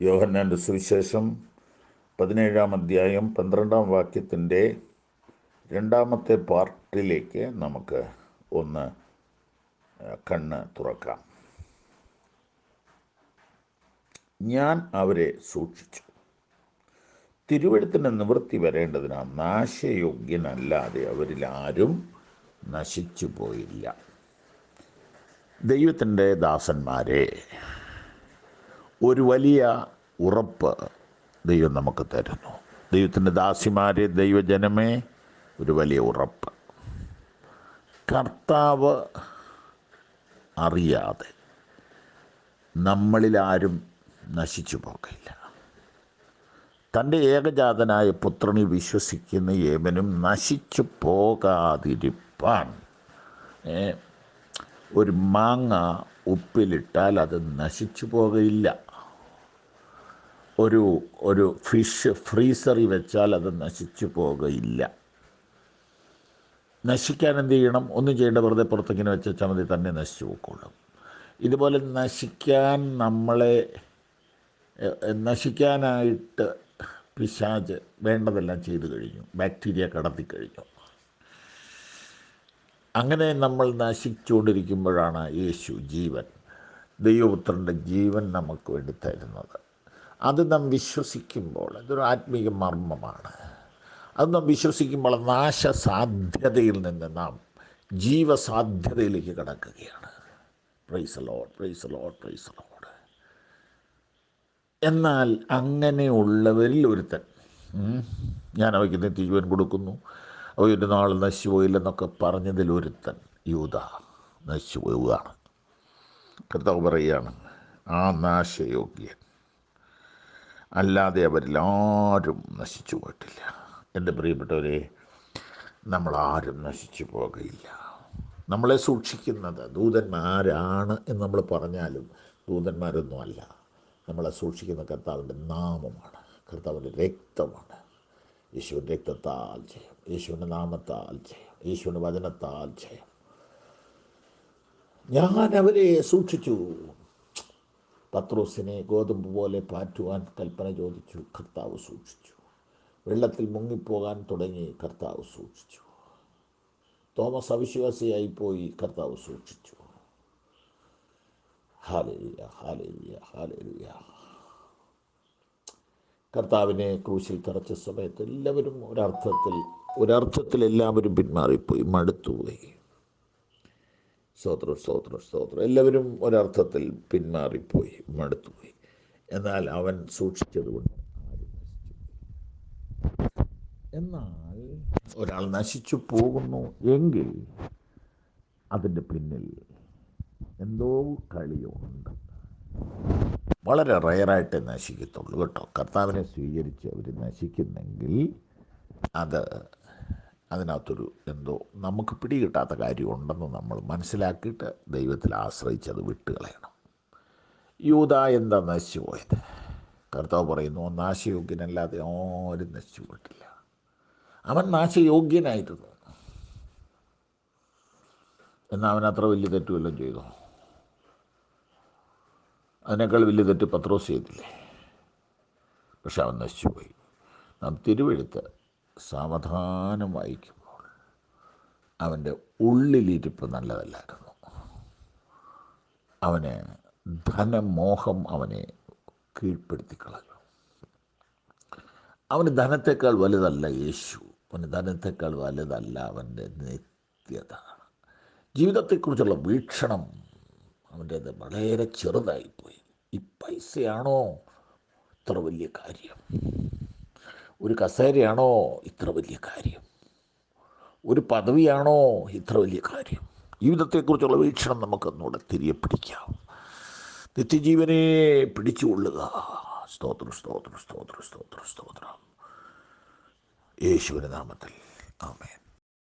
യോഹന്നാന്റെ സുവിശേഷം പതിനേഴാം അധ്യായം പന്ത്രണ്ടാം വാക്യത്തിന്റെ രണ്ടാമത്തെ പാർട്ടിലേക്ക് നമുക്ക് ഒന്ന് കണ്ണ് തുറക്കാം. ഞാൻ അവരെ സൂക്ഷിച്ചു. തിരുവഴുത്തിന്റെ നിവൃത്തി വരേണ്ടതിനാ നാശയോഗ്യനല്ലാതെ അവരിൽ ആരും നശിച്ചു പോയില്ല ദൈവത്തിന്റെ ദാസന്മാരെ ഒരു വലിയ ഉറപ്പ് ദൈവം നമുക്ക് തരുന്നു. ദൈവത്തിന്റെ ദാസിമാരെ ദൈവജനമേ ഒരു വലിയ ഉറപ്പ്. കർത്താവ് അറിയാതെ നമ്മളിലാരും നശിച്ചു പോകില്ല തന്റെ ഏകജാതനായ പുത്രനിൽ വിശ്വസിക്കുന്ന ഏവനും നശിച്ചു പോകാതിരിപ്പാൻ ഒരു മാങ്ങ ഉപ്പിലിട്ടാൽ അത് നശിച്ചു പോകയില്ല. ഒരു ഒരു ഫിഷ് ഫ്രീസറിൽ വെച്ചാൽ അത് നശിച്ചു പോകയില്ല നശിക്കാൻ എന്ത് ചെയ്യണം? ഒന്നും ചെയ്യേണ്ട വെറുതെ പുറത്തിങ്ങനെ വെച്ചാൽ മതി തന്നെ നശിച്ചു പോയിക്കോളും. ഇതുപോലെ നശിക്കാൻ നമ്മളെ നശിക്കാനായിട്ട് പിശാജ് വേണ്ടതെല്ലാം ചെയ്തു കഴിഞ്ഞു. ബാക്ടീരിയ കടത്തി കഴിഞ്ഞു. അങ്ങനെ നമ്മൾ നശിച്ചുകൊണ്ടിരിക്കുമ്പോഴാണ് യേശു ജീവൻ. ദൈവപുത്രന്റെ ജീവൻ നമുക്ക് വേണ്ടി തരുന്നത്. അത് നാം വിശ്വസിക്കുമ്പോൾ അതൊരു ആത്മീയ മർമ്മമാണ്. അത് നാം വിശ്വസിക്കുമ്പോൾ നാശസാധ്യതയിൽ നിന്ന് നാം ജീവസാധ്യതയിലേക്ക് കടക്കുകയാണ്. Praise lord praise lord praise lord എന്നാൽ അങ്ങനെയുള്ളവരിൽ ഒരുത്തൻ ഞാൻ അവയ്ക്ക് നിത്യജീവൻ കൊടുക്കുന്നു. അവയൊരു നാൾ പറഞ്ഞതിലൊരുത്തൻ പറഞ്ഞതിൽ ഒരുത്തൻ യൂത നശിച്ചു പോവുകയാണ് കർത്താവ് പറയുകയാണ് ആ നാശയോഗ്യൻ. അല്ലാതെ അവരെല്ലാവരും നശിച്ചു പോയിട്ടില്ല. എന്റെ പ്രിയപ്പെട്ടവരെ നമ്മളാരും നശിച്ചു പോകയില്ല. നമ്മളെ സൂക്ഷിക്കുന്നത് ദൂതന്മാരാണ് എന്ന് നമ്മൾ പറഞ്ഞാലും ദൂതന്മാരൊന്നും അല്ല. നമ്മളെ സൂക്ഷിക്കുന്ന കർത്താവിന്റെ നാമമാണ്. കർത്താവിന്റെ രക്തമാണ്. യേശുവിന്റെ രക്തത്താൽ ജയം. യേശുവിന്റെ നാമത്താൽ ജയം. യേശുവിന്റെ വചനത്താൽ ജയം. ഞാൻ അവരെ സൂക്ഷിച്ചു. പത്രോസിനെ ഗോതമ്പ് പോലെ പാറ്റുവാൻ കൽപ്പന ചോദിച്ചു. കർത്താവ് സൂക്ഷിച്ചു. വെള്ളത്തിൽ മുങ്ങിപ്പോകാൻ തുടങ്ങി കർത്താവ് സൂക്ഷിച്ചു. തോമസ് അവിശ്വാസിയായി പോയി കർത്താവ് സൂക്ഷിച്ചു. Hallelujah hallelujah hallelujah. കർത്താവിനെ ക്രൂശിൽ തറച്ച സമയത്ത് എല്ലാവരും ഒരർത്ഥത്തിൽ ഒരർത്ഥത്തിൽ എല്ലാവരും പിന്മാറിപ്പോയി. മടുത്തുപോയി. സ്തോത്രം സ്തോത്രം സ്തോത്രം എല്ലാവരും ഒരർത്ഥത്തിൽ പിന്മാറിപ്പോയി മടുത്തുപോയി. എന്നാൽ അവൻ സൂക്ഷിച്ചതുകൊണ്ട് എന്നാൽ ഒരാൾ നശിച്ചു പോകുന്നു എങ്കിൽ അതിന്റെ പിന്നിൽ എന്തോ കളിയുണ്ട്. വളരെ റയറായിട്ട് നശിക്കത്തുള്ളൂ കേട്ടോ. കർത്താവിനെ സ്വീകരിച്ച് അവർ നശിക്കുന്നെങ്കിൽ അത് അതിനകത്തൊരു എന്തോ നമുക്ക് പിടികിട്ടാത്ത കാര്യമുണ്ടെന്ന് നമ്മൾ മനസ്സിലാക്കിയിട്ട് ദൈവത്തിൽ ആശ്രയിച്ച് അത് വിട്ടുകളയണം. യൂത എന്താ നശിച്ചു പോയത് കർത്താവ് പറയുന്നു നാശയോഗ്യനല്ലാതെ ആരും നശിച്ചു പോയിട്ടില്ല അവൻ നാശയോഗ്യനായിരുന്നു. എന്നാൽ അവൻ അത്ര വലിയ തെറ്റുമെല്ലാം ചെയ്തു. അതിനേക്കാൾ വലിയ തെറ്റ് പത്രോസ് ചെയ്തില്ലേ? പക്ഷെ അവൻ നശിച്ചുപോയി. നാം തിരുവെഴുത്ത് സാവധാനം വായിക്കുമ്പോൾ അവന്റെ ഉള്ളിലിരിപ്പ് നല്ലതല്ലായിരുന്നു. അവന് ധനമോഹം അവനെ കീഴ്പ്പെടുത്തി കളഞ്ഞു അവന് ധനത്തെക്കാൾ വലുതല്ല യേശു. അവന് ധനത്തെക്കാൾ വലുതല്ല അവന്റെ നിത്യത. ജീവിതത്തെക്കുറിച്ചുള്ള വീക്ഷണം അവന്റേത് വളരെ ചെറുതായിപ്പോയി. ഈ പൈസയാണോ ഇത്ര വലിയ കാര്യം? ഒരു കസേരയാണോ ഇത്ര വലിയ കാര്യം? ഒരു പദവിയാണോ ഇത്ര വലിയ കാര്യം? ജീവിതത്തെക്കുറിച്ചുള്ള വീക്ഷണം നമുക്കൊന്നുകൂടെ തിരികെ പിടിക്കാം. നിത്യജീവനെ പിടിച്ചുകൊള്ളുക. സ്തോത്രം സ്തോത്രം സ്തോത്രം സ്തോത്രം സ്തോത്രം. യേശുവിന്റെ നാമത്തിൽ. ആമേൻ.